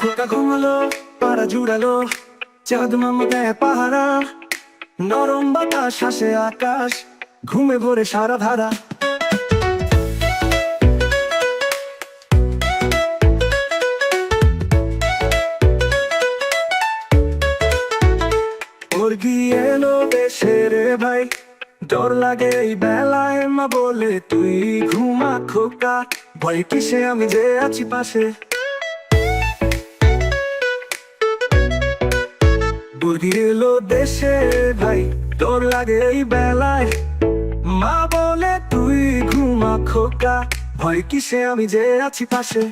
খোকা ঘুমালো, পাড়া জুড়ালো, চাঁদ মামা পাহারা, নরম বাতাস, হাসে আকাশ, ঘুমে ভরে সারা ধারা। মুরগি এলো দেশে রে ভাই? ডর লাগে এই বেলায় মা বলে, তুই ঘুমা খোকা, ভয় কিসে? আমি যে আছি পাশে। মুরগি এলো দেশে, ভাই ডর লাগে এই বেলায়। মা বলে, তুই ঘুমা খোকা, ভয় কিসে? আমি যে আছি পাশে।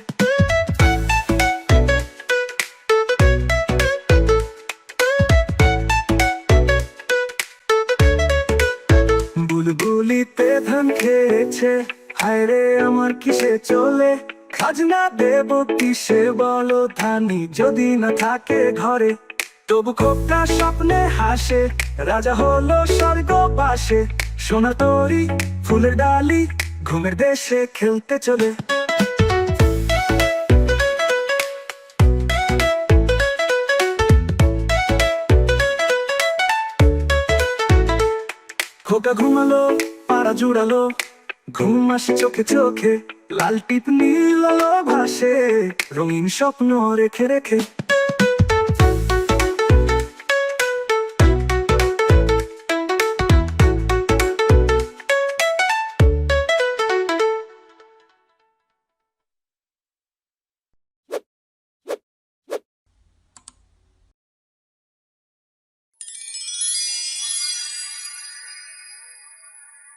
বুলবুলিতে ধান খেয়েছে, হায় রে, আমার কিসে চলে? খাজনা দেব কিসে বলো, ধানি যদি না থাকে ঘরে। তবু খোপটা স্বপ্নে হাসে, রাজা হলো স্বর্গ পাশে সোনা তরি, ফুলের ডালি, ঘুমের দেশে খেলতে চলে। খোকা ঘুমালো, পাড়া জুড়ালো, ঘুম আসে চোখে চোখে, লাল টিপ নীল ভাসে, রঙিন স্বপ্ন রেখে রেখে।